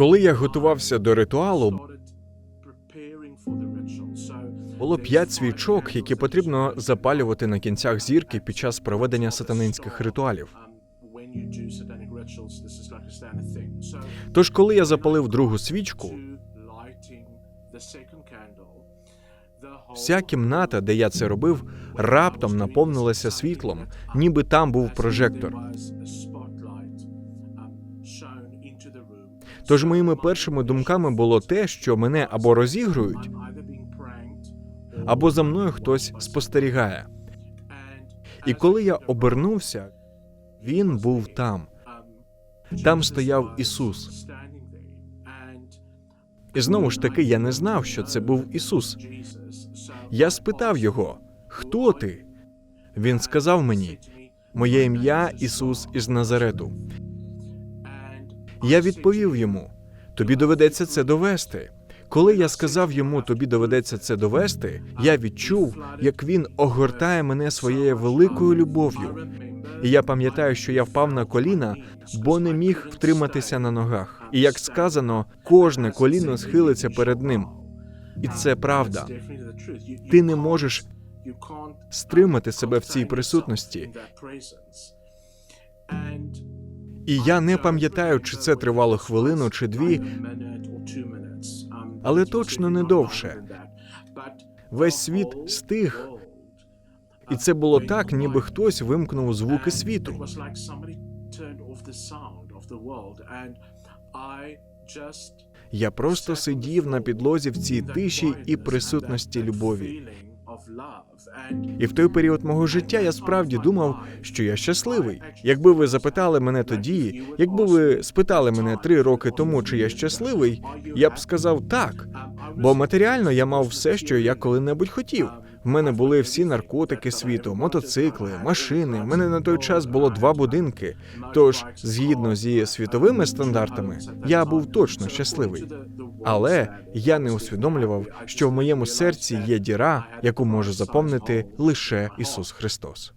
Коли я готувався до ритуалу, було п'ять свічок, які потрібно запалювати на кінцях зірки під час проведення сатанинських ритуалів. Тож, коли я запалив другу свічку, вся кімната, де я це робив, раптом наповнилася світлом, ніби там був прожектор. Тож моїми першими думками було те, що мене або розігрують, або за мною хтось спостерігає. І коли я обернувся, він був там. Там стояв Ісус. І знову ж таки, я не знав, що це був Ісус. Я спитав його, хто ти? Він сказав мені, моє ім'я Ісус із Назарету. Я відповів йому: тобі доведеться це довести. Коли я сказав йому, тобі доведеться це довести, я відчув, як він огортає мене своєю великою любов'ю. І я пам'ятаю, що я впав на коліна, бо не міг втриматися на ногах. І як сказано, кожне коліно схилиться перед ним. І це правда. Ти не можеш стримати себе в цій присутності. І я не пам'ятаю, чи це тривало хвилину чи дві, але точно не довше. Весь світ стих, і це було так, ніби хтось вимкнув звуки світу. Я просто сидів на підлозі в цій тиші і присутності любові. І в той період мого життя я справді думав, що я щасливий. Якби ви запитали мене тоді, якби ви спитали мене три роки тому, чи я щасливий, я б сказав так. Бо матеріально я мав все, що я коли-небудь хотів. В мене були всі наркотики світу, мотоцикли, машини. В мене на той час було два будинки. Тож, згідно зі світовими стандартами, я був точно щасливий. Але я не усвідомлював, що в моєму серці є діра, яку може заповнити лише Ісус Христос.